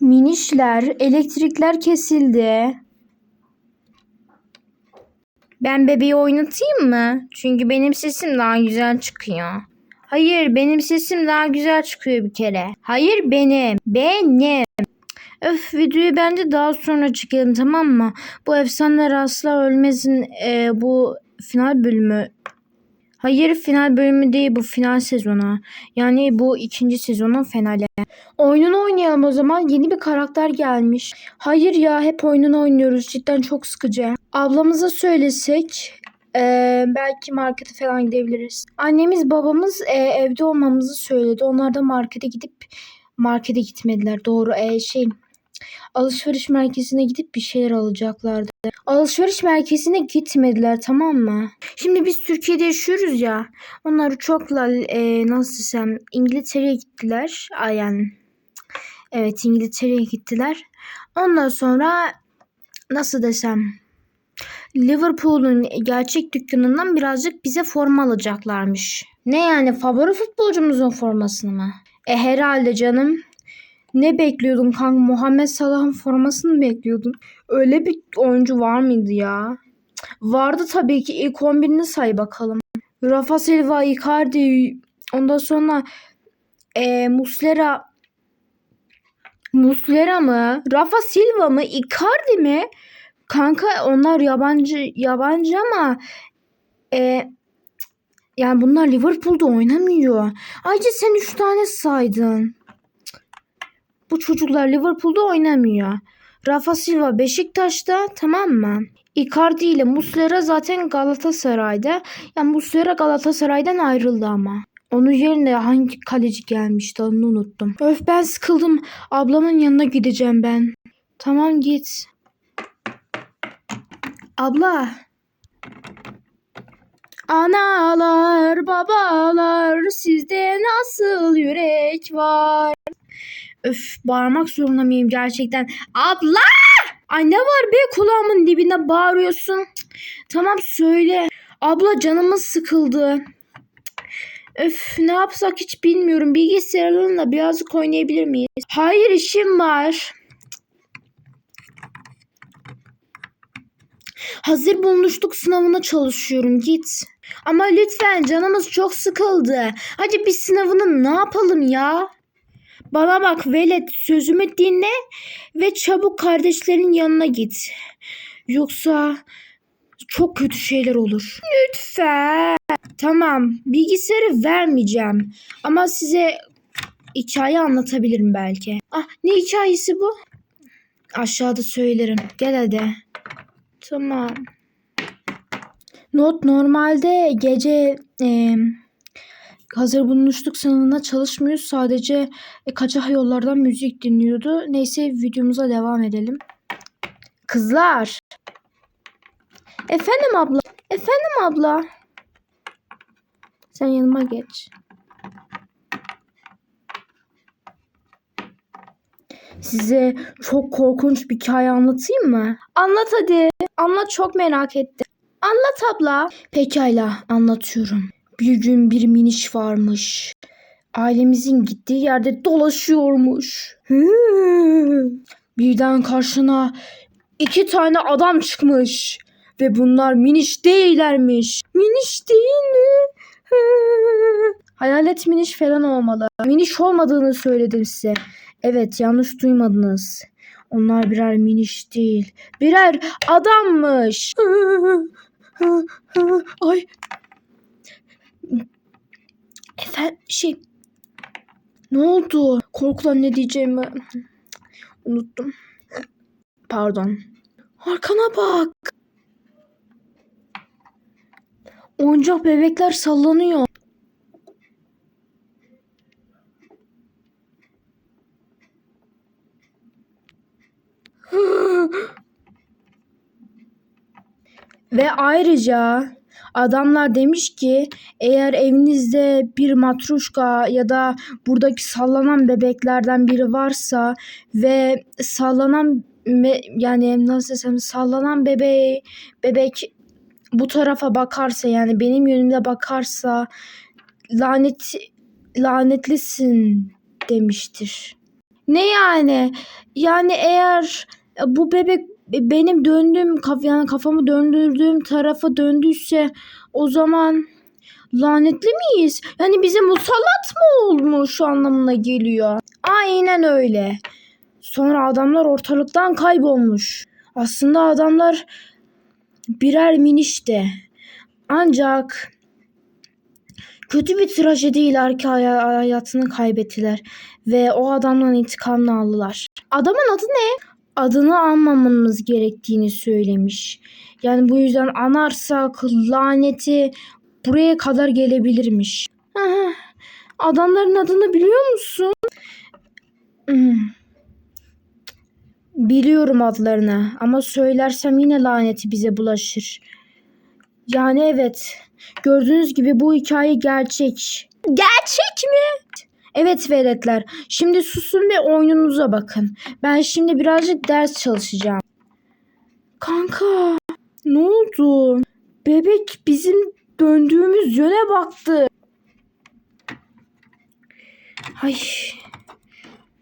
Minişler, elektrikler kesildi. Ben bebeği oynatayım mı? Çünkü benim sesim daha güzel çıkıyor. Hayır, benim sesim daha güzel çıkıyor bir kere. Hayır benim. Benim. Öf videoyu bence daha sonra çekelim tamam mı? Bu efsaneler asla ölmesin e, bu final bölümü. Hayır final bölümü değil bu final sezonu. Yani bu ikinci sezonun finali. Oyununu oynayalım o zaman. Yeni bir karakter gelmiş. Hayır ya hep oyununu oynuyoruz. Cidden çok sıkıcı. Ablamıza söylesek eee, belki markete falan gidebiliriz. Annemiz babamız eee, evde olmamızı söyledi. Onlar da markete gidip markete gitmediler. Doğru eee, şey alışveriş merkezine gidip bir şeyler alacaklardı. Alışveriş merkezine gitmediler tamam mı? Şimdi biz Türkiye'de yaşıyoruz ya. Onlar uçakla eee, nasıl desem İngiltere'ye gittiler. Ay yani Evet İngiltere'ye gittiler. Ondan sonra nasıl desem Liverpool'un gerçek dükkanından birazcık bize forma alacaklarmış. Ne yani favori futbolcumuzun formasını mı? E herhalde canım. Ne bekliyordun kanka? Muhammed Salah'ın formasını mı bekliyordun? Öyle bir oyuncu var mıydı ya? Vardı tabii ki. İlk 11'ini say bakalım. Rafa Silva, Icardi, ondan sonra e, Muslera, Muslera mı? Rafa Silva mı? Icardi mi? Kanka onlar yabancı yabancı ama e, yani bunlar Liverpool'da oynamıyor. Ayrıca sen 3 tane saydın. Bu çocuklar Liverpool'da oynamıyor. Rafa Silva Beşiktaş'ta tamam mı? Icardi ile Muslera zaten Galatasaray'da. Yani Muslera Galatasaray'dan ayrıldı ama. Onun yerine hangi kaleci gelmişti onu unuttum. Öf ben sıkıldım. Ablamın yanına gideceğim ben. Tamam git. Abla. Analar, babalar, sizde nasıl yürek var? Öf, bağırmak zorunda mıyım gerçekten? Abla! Ay ne var be kulağımın dibinde bağırıyorsun? Tamam söyle. Abla canımız sıkıldı. Öf ne yapsak hiç bilmiyorum. Bilgisayarlarla birazcık oynayabilir miyiz? Hayır işim var. Hazır bulmuştuk sınavına çalışıyorum git. Ama lütfen canımız çok sıkıldı. Hadi bir sınavını ne yapalım ya? Bana bak velet sözümü dinle ve çabuk kardeşlerin yanına git. Yoksa çok kötü şeyler olur. Lütfen. Tamam bilgisayarı vermeyeceğim. Ama size hikaye anlatabilirim belki. Ah ne hikayesi bu? Aşağıda söylerim. Gel hadi. Tamam. Not normalde gece e, hazır bulunuşluk sınavına çalışmıyoruz. Sadece e, kaçak yollardan müzik dinliyordu. Neyse videomuza devam edelim. Kızlar. Efendim abla. Efendim abla. Sen yanıma geç. Size çok korkunç bir hikaye anlatayım mı? Anlat hadi. Anlat çok merak ettim. Anlat abla. Pekala anlatıyorum. Bir gün bir miniş varmış. Ailemizin gittiği yerde dolaşıyormuş. Hı. Birden karşına iki tane adam çıkmış. Ve bunlar miniş değillermiş. Miniş değil mi? Hayalet miniş falan olmalı. Miniş olmadığını söyledim size. Evet yanlış duymadınız. Onlar birer miniş değil. Birer adammış. Ay. Efendim şey. Ne oldu? Korkudan ne diyeceğimi unuttum. Pardon. Arkana bak. Oyuncak bebekler sallanıyor. Ve ayrıca adamlar demiş ki eğer evinizde bir matruşka ya da buradaki sallanan bebeklerden biri varsa ve sallanan yani nasıl desem sallanan bebeği bebek bu tarafa bakarsa yani benim yönümde bakarsa lanet lanetlisin demiştir. Ne yani? Yani eğer bu bebek benim döndüğüm kaf yani kafamı döndürdüğüm tarafa döndüyse o zaman lanetli miyiz? Yani bize musallat mı olmuş anlamına geliyor. Aynen öyle. Sonra adamlar ortalıktan kaybolmuş. Aslında adamlar birer minişti. Ancak kötü bir trajediyle arka hay- hayatını kaybettiler ve o adamdan intikamını aldılar. Adamın adı ne? Adını anmamamız gerektiğini söylemiş. Yani bu yüzden anarsak laneti buraya kadar gelebilirmiş. Adamların adını biliyor musun? Hmm. Biliyorum adlarını ama söylersem yine laneti bize bulaşır. Yani evet. Gördüğünüz gibi bu hikaye gerçek. Gerçek mi? Evet veletler. Şimdi susun ve oyununuza bakın. Ben şimdi birazcık ders çalışacağım. Kanka ne oldu? Bebek bizim döndüğümüz yöne baktı. Ay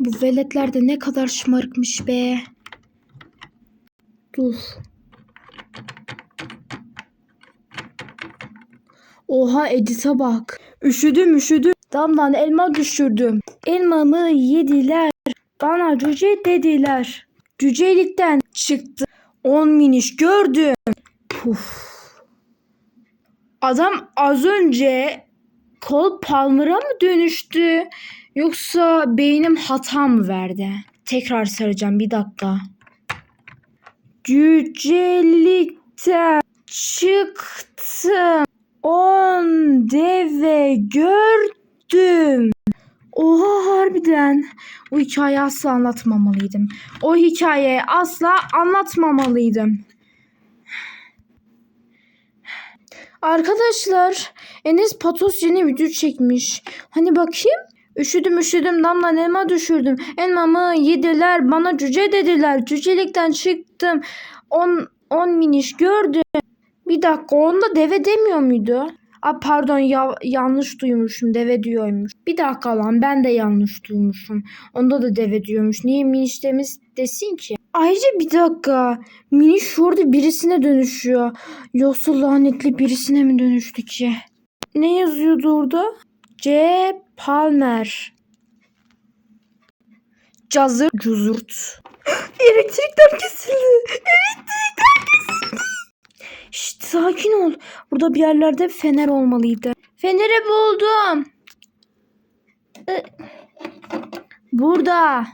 bu veletler de ne kadar şımarıkmış be. Dur. Oha Edit'e bak. Üşüdüm üşüdüm. Damdan elma düşürdüm. Elmamı yediler. Bana cüce dediler. Cücelikten çıktı. On miniş gördüm. Puf. Adam az önce kol Palmer'a mı dönüştü? Yoksa beynim hata mı verdi? Tekrar saracağım bir dakika. Cücelikten çıktım. On deve gördüm. Oha harbiden. O hikayeyi asla anlatmamalıydım. O hikayeyi asla anlatmamalıydım. Arkadaşlar Enes Patos yeni video çekmiş. Hani bakayım. Üşüdüm üşüdüm damla elma düşürdüm. Elmamı yediler bana cüce dediler. Cücelikten çıktım. On, on miniş gördüm. Bir dakika onda deve demiyor muydu? Aa, pardon ya, yanlış duymuşum deve diyormuş. Bir dakika lan ben de yanlış duymuşum. Onda da deve diyormuş. Niye miniş demiş desin ki? Ayrıca bir dakika. Miniş orada birisine dönüşüyor. Yoksa lanetli birisine mi dönüştü ki? Ne yazıyordu orada? C. Palmer. Cazır cuzurt. Elektrikler kesildi. Elektrikler. Şşt sakin ol. Burada bir yerlerde fener olmalıydı. Feneri buldum. Ee, Burada.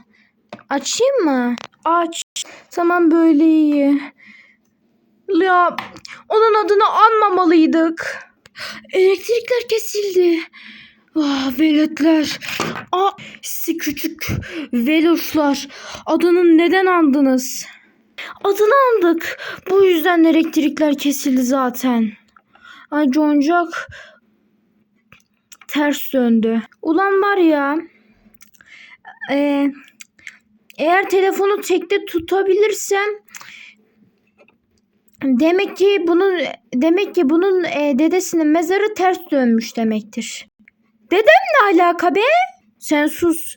Açayım mı? Aç. Tamam böyle iyi. Ya onun adını anmamalıydık. Elektrikler kesildi. Ah veletler. Aa, sizi küçük veloşlar. Adını neden andınız? Adını andık. Bu yüzden elektrikler kesildi zaten. Ay Concak ters döndü. Ulan var ya e, eğer telefonu tekte tutabilirsem demek ki bunun demek ki bunun e, dedesinin mezarı ters dönmüş demektir. Dedem ne alaka be? Sen sus.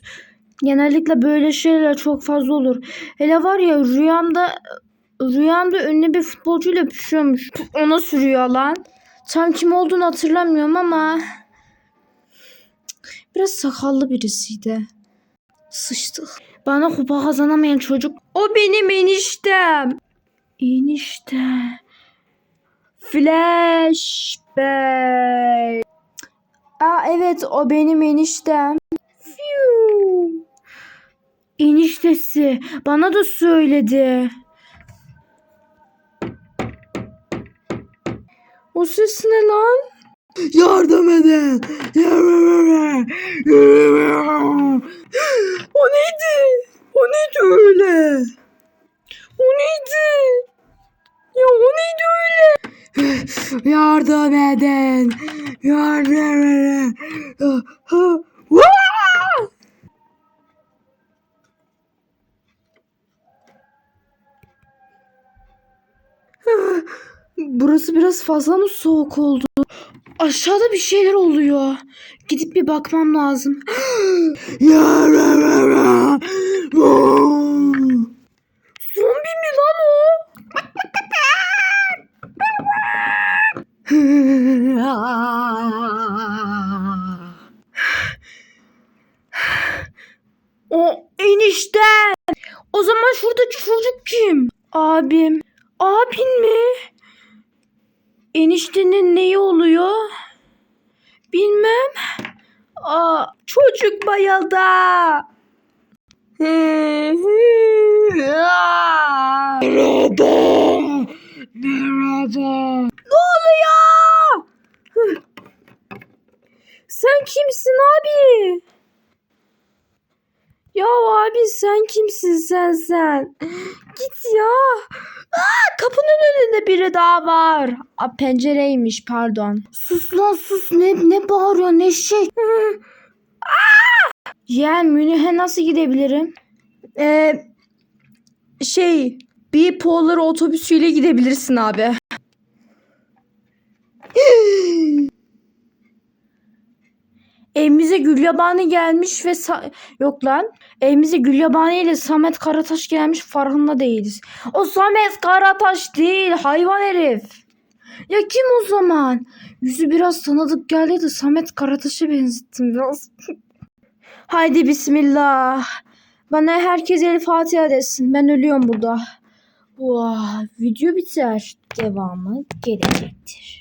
Genellikle böyle şeyler çok fazla olur. Hele var ya rüyamda rüyamda ünlü bir futbolcuyla öpüşüyormuş. Ona sürüyor lan. Tam kim olduğunu hatırlamıyorum ama biraz sakallı birisiydi. Sıçtık. Bana kupa kazanamayan çocuk. O benim eniştem. Enişte. Flashback. Aa evet o benim eniştem. Eniştesi bana da söyledi. O ses ne lan? Yardım edin. O neydi? O neydi öyle? O neydi? Ya o neydi öyle? Yardım edin. Yardım edin. burası biraz fazla mı soğuk oldu? Aşağıda bir şeyler oluyor. Gidip bir bakmam lazım. Zombi mi lan o? o enişte. O zaman şurada çocuk kim? Abim. Abin mi? Eniştenin neyi oluyor? Bilmem. Aa, çocuk bayıldı. Merhaba. Merhaba. Ne oluyor? Sen kimsin abi? Ya abi sen kimsin sen sen? Git ya. Aa, kapının önünde biri daha var. Aa, pencereymiş pardon. Sus lan sus ne ne bağırıyor ne şey. Yeğen Münih'e nasıl gidebilirim? Ee, şey bir polar otobüsüyle gidebilirsin abi. Evimize Gülyabani gelmiş ve sa- yok lan. Evimize Gülyabani ile Samet Karataş gelmiş farkında değiliz. O Samet Karataş değil hayvan herif. Ya kim o zaman? Yüzü biraz tanıdık geldi de Samet Karataş'a benzettim biraz. Haydi bismillah. Bana herkes el Fatiha desin. Ben ölüyorum burada. Vah, video biter. Devamı gelecektir.